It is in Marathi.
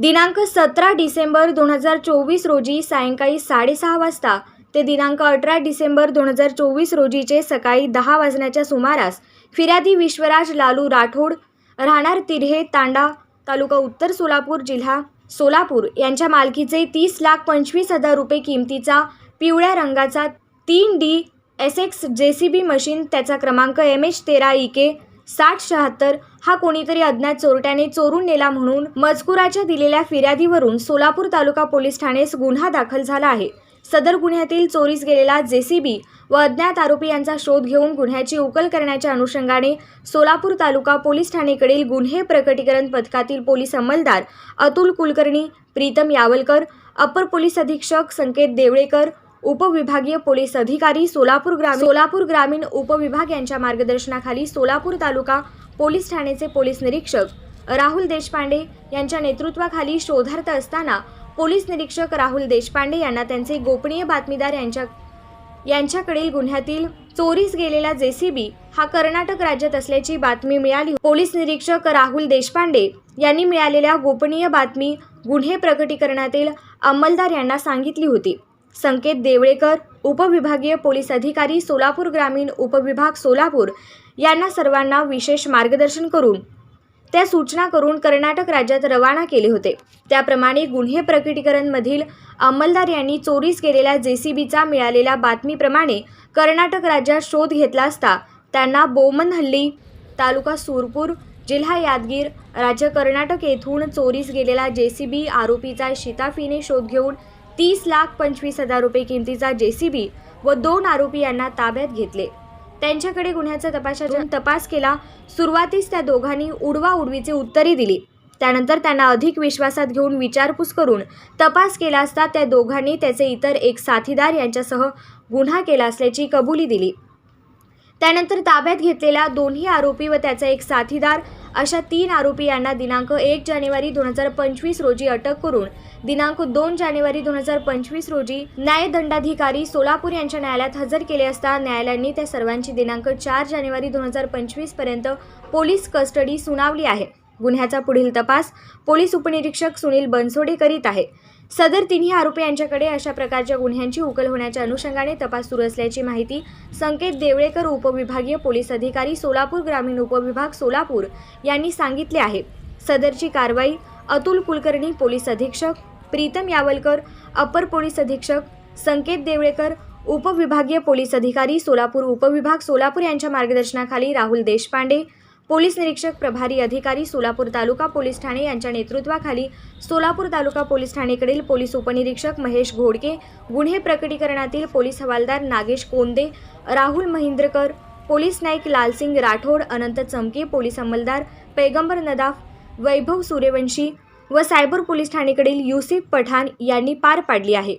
दिनांक सतरा डिसेंबर दोन हजार चोवीस रोजी सायंकाळी साडेसहा वाजता ते दिनांक अठरा डिसेंबर दोन हजार चोवीस रोजीचे सकाळी दहा वाजण्याच्या सुमारास फिर्यादी विश्वराज लालू राठोड राहणार तिर्हे तांडा तालुका उत्तर सोलापूर जिल्हा सोलापूर यांच्या मालकीचे तीस लाख पंचवीस हजार रुपये किमतीचा पिवळ्या रंगाचा तीन D S X J C B machine त्याचा क्रमांक एम एच तेरा ई के साठ शहात्तर हा कोणीतरी अज्ञात चोरट्याने चोरून नेला म्हणून मजकुराच्या दिलेल्या फिर्यादीवरून सोलापूर तालुका पोलीस ठाणेस गुन्हा दाखल झाला आहे. सदर गुन्ह्यातील चोरीस गेलेला जेसीबी व अज्ञात आरोपी यांचा शोध घेऊन गुन्ह्याची उकल करण्याच्या अनुषंगाने सोलापूर तालुका पोलीस ठाणेकडील गुन्हे प्रकटीकरण पथकातील पोलीस अंमलदार अतुल कुलकर्णी प्रीतम यावलकर अपर पोलीस अधीक्षक संकेत देवळेकर उपविभागीय पोलीस अधिकारी सोलापूर ग्रामीण सोलापूर ग्रामीण उपविभाग यांच्या मार्गदर्शनाखाली सोलापूर तालुका पोलीस ठाण्याचे पोलीस निरीक्षक राहुल देशपांडे यांच्या नेतृत्वाखाली शोधार्थ असताना पोलीस निरीक्षक राहुल देशपांडे यांना त्यांचे गोपनीय बातमीदार यांच्या यांच्याकडील गुन्ह्यातील चोरीस गेलेला जेसीबी हा कर्नाटक राज्यात असल्याची बातमी मिळाली. पोलीस निरीक्षक राहुल देशपांडे यांनी मिळालेल्या गोपनीय बातमी गुन्हे प्रकटीकरणातील अंमलदार यांना सांगितली होती. संकेत देवळेकर उपविभागीय पोलीस अधिकारी सोलापूर ग्रामीण उपविभाग सोलापूर यांना सर्वांना विशेष मार्गदर्शन करून त्या सूचना करून कर्नाटक राज्यात रवाना केले होते. त्याप्रमाणे गुन्हे प्रकटीकरणमधील अंमलदार यांनी चोरीस गेलेल्या जेसीबीचा मिळालेल्या बातमीप्रमाणे कर्नाटक राज्यात शोध घेतला असता त्यांना बोमनहल्ली तालुका सूरपूर जिल्हा यादगीर राज्य कर्नाटक येथून चोरीस गेलेला जेसीबी आरोपीचा शिताफीने शोध घेऊन तीस लाख पंचवीस हजार रुपये किमतीचा जेसीबी व दोन आरोपी यांना ताब्यात घेतले. त्यांच्याकडे गुन्ह्याचा तपासाचा तपास केला. सुरुवातीस त्या दोघांनी उडवा उडवीचे उत्तरे दिली. त्यानंतर त्यांना अधिक विश्वासात घेऊन विचारपूस करून तपास केला असता त्या दोघांनी त्याचे इतर एक साथीदार यांच्यासह गुन्हा केला असल्याची कबुली दिली. त्यानंतर ताब्यात घेतलेल्या दोन्ही आरोपी व त्याचा एक साथीदार अशा तीन आरोपी यांना दिनांक एक जानेवारी दोन हजार पंचवीस रोजी अटक करून दिनांक दोन जानेवारी दोन हजार पंचवीस रोजी न्यायदंडाधिकारी सोलापूर यांच्या न्यायालयात हजर केले असता न्यायालयांनी त्या सर्वांची दिनांक चार जानेवारी दोन हजार पंचवीसपर्यंत पोलीस कस्टडी सुनावली आहे. गुन्ह्याचा पुढील तपास पोलीस उपनिरीक्षक सुनील बनसोडे करीत आहे. सदर तिन्ही आरोपी यांच्याकडे अशा प्रकारच्या गुन्ह्यांची उकल होण्याच्या अनुषंगाने तपास सुरू असल्याची माहिती संकेत देवळेकर उपविभागीय पोलीस अधिकारी सोलापूर ग्रामीण उपविभाग सोलापूर यांनी सांगितले आहे. सदरची कारवाई अतुल कुलकर्णी पोलीस अधीक्षक प्रीतम यावलकर अपर पोलीस अधीक्षक संकेत देवळेकर उपविभागीय पोलीस अधिकारी सोलापूर उपविभाग सोलापूर यांच्या मार्गदर्शनाखाली राहुल देशपांडे पोलीस निरीक्षक प्रभारी अधिकारी सोलापूर तालुका पोलीस ठाणे यांच्या नेतृत्वाखाली सोलापूर तालुका पोलीस ठाणेकडील पोलीस उपनिरीक्षक महेश घोडके गुन्हे प्रकटीकरणातील पोलीस हवालदार नागेश कोंदे राहुल महिंद्रकर पोलीस नाईक लालसिंग राठोड अनंत चमके पोलीस अंमलदार पैगंबर नदाफ वैभव सूर्यवंशी व सायबर पोलीस ठाणेकडील युसिफ पठाण यांनी पार पाडली आहे.